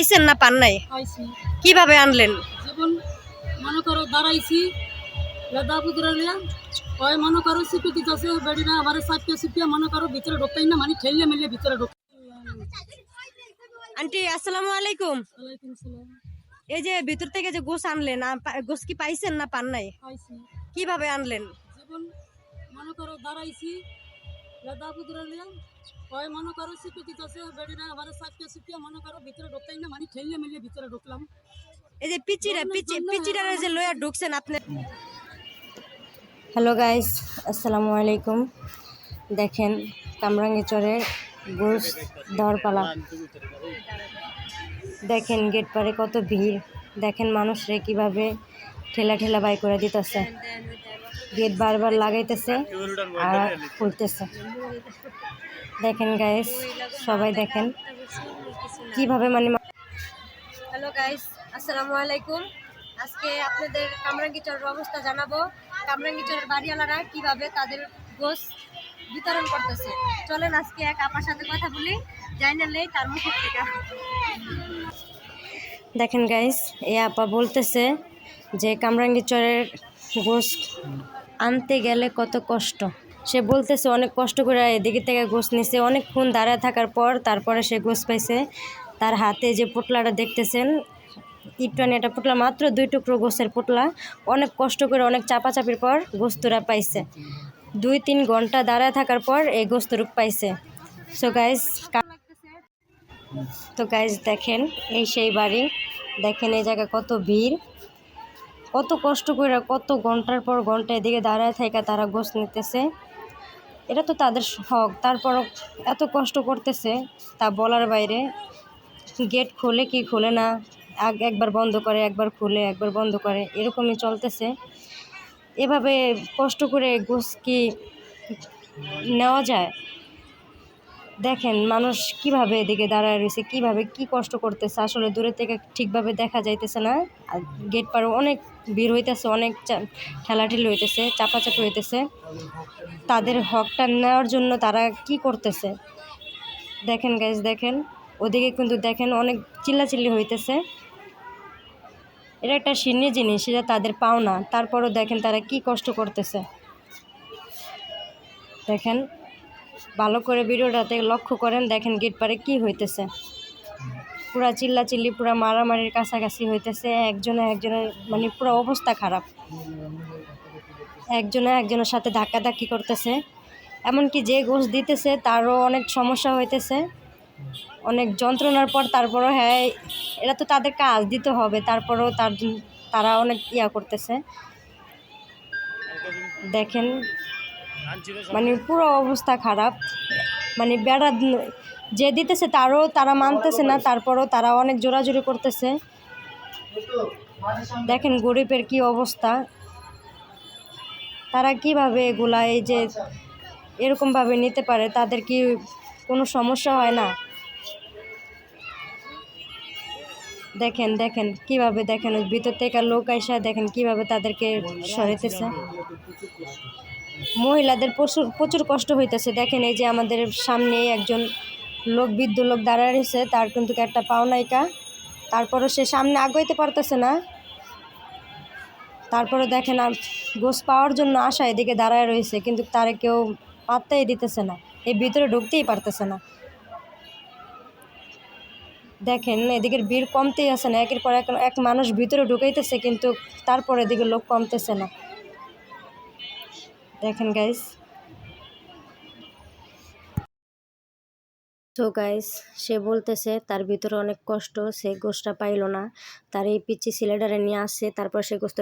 পাইছেন না পান নাই? কীভাবে আনলেন? মনে করো দাঁড়াইছি লেদা পুকুরালিয়া ওই মনে করো সিপি দিতেছে বেড়িরা আবার সাপিয়ে সিপিয়ে মনে করো ভিতরে ঢুকতেই না মানে ঠেললে মেলে ভিতরে ঢুক আন্টি আসসালামু আলাইকুম। এই যে ভিতর থেকে যে গোস আনলেন গোস কি পাইছেন না পান নাই? কীভাবে আনলেন? মনে করো দাঁড়াইছি মনে মনে ভিতরে ঢুকতেই না মানে ভিতরে ঢুকলাম এই যে পিচিরা পিচি পিচিটারে যে লয়া ঢুকছেন আপনি হ্যালো গাইস আসসালামু আলাইকুম দেখেন কামরাঙ্গিচরের গোস দেওয়ার পালা দেখেন গেট পারে কত ভিড় দেখেন মানুষরে কীভাবে ঠেলা ঠেলা বাই করে দিতেছে গেট বারবার লাগাইতেছে আর খুলতেছে। দেখেন গাইস সবাই দেখেন কীভাবে মানে হ্যালো গাইস আসসালামু আলাইকুম। আজকে আপনাদের কামরাঙ্গিচরের অবস্থা জানাব। কামরাঙ্গিচরের বাড়িওয়ালারা কীভাবে তাদের গোস বিতরণ করতেছে। চলেন আজকে এক আপার সাথে কথা বলি। জানালেই তার মুখ থেকে দেখেন গাইস এই আপা বলতেছে যে কামরাঙ্গিচরের গোস আনতে গেলে কত কষ্ট। সে বলতেছে, অনেক কষ্ট করে এদিকে থেকে গোস নিছে। অনেকক্ষণ দাঁড়ায় থাকার পর তারপরে সে গোস পাইছে। তার হাতে যে পোটলাটা দেখতেছেন, ইটটানি একটা পোটলা, মাত্র দুই টুকরো গোসের পোটলা। অনেক কষ্ট করে, অনেক চাপাচাপির পর গোস্তরা পাইছে। দুই তিন ঘণ্টা দাঁড়ায় থাকার পর এই গোস্তরুক পাইছে। সো গাইজ তো গাইজ দেখেন, এই সেই বাড়ি। দেখেন এই জায়গায় কত ভিড়। কত কষ্ট করে, কত ঘণ্টার পর ঘণ্টা এদিকে দাঁড়ায় থেকে তারা গোস নিতেছে। এটা তো তাদের হক তারপর এত কষ্ট করতেছে তা বলার বাইরে। গেট খোলে কি খোলে না একবার বন্ধ করে, একবার খুলে, একবার বন্ধ করে, এরকমই চলতেছে। এভাবে কষ্ট করে গোস কি নেওয়া যায়? দেখেন মানুষ কীভাবে এদিকে দাঁড়ায় রয়েছে, কীভাবে কি কষ্ট করতেছে, আসলে দূরে থেকে ঠিকভাবে দেখা যাইতেছে না। আর গেট পার অনেক ভিড় হইতেছে, অনেক ঠেলাঠেলি হইতেছে, চাপাচাপি হইতেছে। তাদের হকটা নেওয়ার জন্য তারা কি করতেছে? দেখেন গাইজ দেখেন। ওদিকে কিন্তু দেখেন অনেক চিল্লাচিল্লি হইতেছে। এটা একটা শীর্ণ জিনিস, এটা তাদের পাওনা। তারপরও দেখেন তারা কি কষ্ট করতেছে। দেখেন ভালো করে ভিডিওটাতে লক্ষ্য করেন, দেখেন গেট পারে কি হইতেছে। পুরা চিল্লা চিল্লি পুরা মারামারির কাছাকাছি হইতেছে, একজনে একজনের মানে পুরো অবস্থা খারাপ। একজনে একজনের সাথে ধাক্কাধাক্কি করতেছে। এমনকি যে গোশ দিতেছে, তারও অনেক সমস্যা হইতেছে। অনেক যন্ত্রণার পর তারপরও হ্যাঁ এরা তো তাদের কাজ দিতে হবে, তারপরেও তার, তারা অনেক ইয়া করতেছে। দেখেন মানে পুরো অবস্থা খারাপ। মানে বেড়া যে দিতেছে তারও তারা মানতেছে না, তারপরও তারা অনেক জোরাজুরি করতেছে। দেখেন গরিবের কি অবস্থা। তারা কীভাবে এগুলা এই যে এরকমভাবে নিতে পারে, তাদের কি কোনো সমস্যা হয় না? দেখেন দেখেন কীভাবে দেখেন, ভিতর থেকে লোক আইসা দেখেন কীভাবে তাদেরকে সরাইতেছে। মহিলাদের প্রচুর প্রচুর কষ্ট হইতেছে। দেখেন এই যে আমাদের সামনে একজন লোক, বৃদ্ধ লোক দাঁড়ায় রয়েছে, তার কিন্তু একটা পাওনাইকা তারপরও সে সামনে আগাইতে পারতেছে না। তারপরে দেখেন আর গোস পাওয়ার জন্য আশা এদিকে দাঁড়ায় রয়েছে, কিন্তু তারা কেউ পাত্তাই দিতেছে না। এই ভিতরে ঢুকতেই পারতেছে না। দেখেন এদিকের ভিড় কমতেই আছে না, একের পর এক এক মানুষ ভিতরে ঢুকাইতেছে, কিন্তু তারপর এদিকে লোক কমতেছে না। দেখেন গাইস তো গাইস সে বলতেছে তার ভিতরে অনেক কষ্ট, সে গোষ্ঠটা পাইল না। তার এই পিচ্ছি সিলেডারে নিয়ে আসছে, তারপর সে গোষ্ঠ